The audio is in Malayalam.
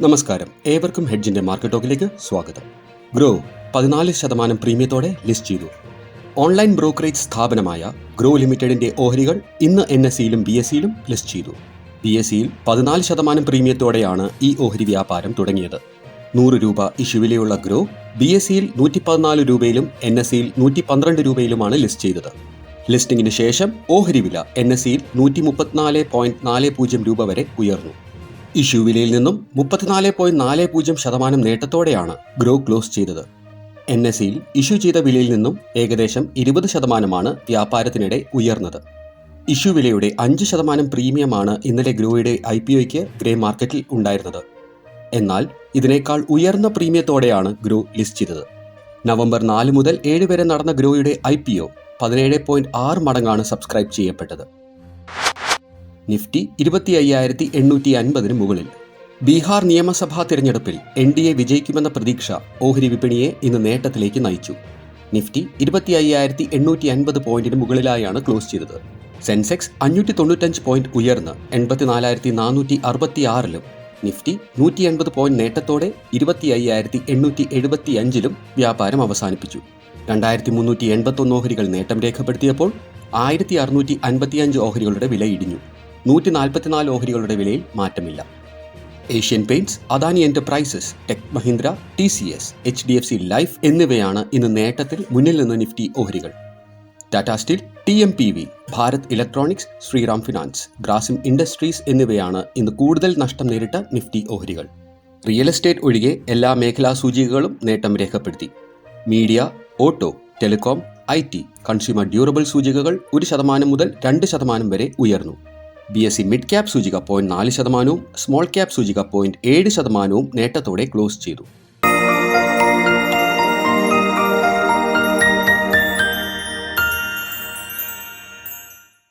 നമസ്കാരം. ഏവർക്കും ഹെഡ്ജിന്റെ മാർക്കറ്റ് ടോക്കിലേക്ക് സ്വാഗതം. ഗ്രോ പതിനാല് ശതമാനം പ്രീമിയത്തോടെ ലിസ്റ്റ് ചെയ്തു. ഓൺലൈൻ ബ്രോക്കറേജ് സ്ഥാപനമായ ഗ്രോ ലിമിറ്റഡിന്റെ ഓഹരികൾ ഇന്ന് എൻ എസ് സിയിലും ബി എസ് സിയിലും ലിസ്റ്റ് ചെയ്തു. ബി എസ് സിയിൽ പതിനാല് ശതമാനം പ്രീമിയത്തോടെയാണ് ഈ ഓഹരി വ്യാപാരം തുടങ്ങിയത്. നൂറ് രൂപ ഇഷ്യുവിലെയുള്ള ഗ്രോ ബി എസ് സിയിൽ നൂറ്റി പതിനാല് രൂപയിലും എൻ എസ് സിയിൽ നൂറ്റി പന്ത്രണ്ട് രൂപയിലുമാണ് ലിസ്റ്റ് ചെയ്തത്. ലിസ്റ്റിംഗിന് ശേഷം ഓഹരി വില എൻ എസ് സിയിൽ നൂറ്റി മുപ്പത്തിനാല് പോയിന്റ് നാല് പൂജ്യം രൂപ വരെ ഉയർന്നു. ഇഷ്യൂ വിലയിൽ നിന്നും മുപ്പത്തിനാല് പോയിന്റ് നാല് പൂജ്യം ശതമാനം നേട്ടത്തോടെയാണ് ഗ്രോ ക്ലോസ് ചെയ്തത്. എൻ എസ് സിയിൽ ഇഷ്യൂ ചെയ്ത വിലയിൽ നിന്നും ഏകദേശം ഇരുപത് ശതമാനമാണ് വ്യാപാരത്തിനിടെ ഉയർന്നത്. ഇഷ്യൂ വിലയുടെ അഞ്ച് ശതമാനം പ്രീമിയമാണ് ഇന്നലെ ഗ്രോയുടെ ഐ പി ഒയ്ക്ക് ഗ്രേ മാർക്കറ്റിൽ ഉണ്ടായിരുന്നത്. എന്നാൽ ഇതിനേക്കാൾ ഉയർന്ന പ്രീമിയത്തോടെയാണ് ഗ്രോ ലിസ്റ്റ് ചെയ്തത്. നവംബർ നാല് മുതൽ ഏഴ് വരെ നടന്ന ഗ്രോയുടെ ഐ പി ഒ പതിനേഴ് പോയിന്റ് ആറ് മടങ്ങാണ് സബ്സ്ക്രൈബ് ചെയ്യപ്പെട്ടത്. നിഫ്റ്റി ഇരുപത്തി അയ്യായിരത്തി എണ്ണൂറ്റി അൻപതിന് മുകളിൽ. ബീഹാർ നിയമസഭാ തിരഞ്ഞെടുപ്പിൽ എൻ ഡി എ വിജയിക്കുമെന്ന പ്രതീക്ഷ ഓഹരി വിപണിയെ ഇന്ന് നേട്ടത്തിലേക്ക് നയിച്ചു. നിഫ്റ്റി ഇരുപത്തി അയ്യായിരത്തി എണ്ണൂറ്റി അൻപത് പോയിന്റിന് മുകളിലായാണ് ക്ലോസ് ചെയ്തത്. സെൻസെക്സ് അഞ്ഞൂറ്റി തൊണ്ണൂറ്റഞ്ച് പോയിന്റ് ഉയർന്ന് എൺപത്തിനാലായിരത്തി നാനൂറ്റി അറുപത്തി ആറിലും നിഫ്റ്റി നൂറ്റി എൺപത് പോയിന്റ് നേട്ടത്തോടെ ഇരുപത്തി അയ്യായിരത്തി എണ്ണൂറ്റി എഴുപത്തി അഞ്ചിലും വ്യാപാരം അവസാനിപ്പിച്ചു. രണ്ടായിരത്തി മുന്നൂറ്റി എൺപത്തൊന്ന് ഓഹരികൾ നേട്ടം രേഖപ്പെടുത്തിയപ്പോൾ ആയിരത്തി അറുന്നൂറ്റി അൻപത്തിയഞ്ച് ഓഹരികളുടെ വില ഇടിഞ്ഞു. നൂറ്റി നാൽപ്പത്തിനാല് ഓഹരികളുടെ വിലയിൽ മാറ്റമില്ല. Asian Paints Adani Enterprises Tech Mahindra T C S H D F C Life എന്നിവയാണ് ഇന്ന് നേട്ടത്തിൽ മുന്നിൽ നിന്ന് നിഫ്റ്റി ഓഹരികൾ. Tata Steel T M P V Bharat Electronics Shriram Finance Grasim Industries എന്നിവയാണ് ഇന്ന് കൂടുതൽ നഷ്ടം നേരിട്ട നിഫ്റ്റി ഓഹരികൾ. റിയൽ എസ്റ്റേറ്റ് ഒഴികെ എല്ലാ മേഖലാ സൂചികകളും നേട്ടം രേഖപ്പെടുത്തി. Media auto telecom I T consumer durable സൂചികകൾ ഒരു ശതമാനം മുതൽ രണ്ട് ശതമാനം വരെ ഉയർന്നു. B S C mid cap സൂചിക പോയിന്റ് നാല് ശതമാനവും സ്മോൾ ക്യാപ് സൂചിക പോയിന്റ് ഏഴ് ശതമാനവും നേട്ടത്തോടെ ക്ലോസ് ചെയ്തു.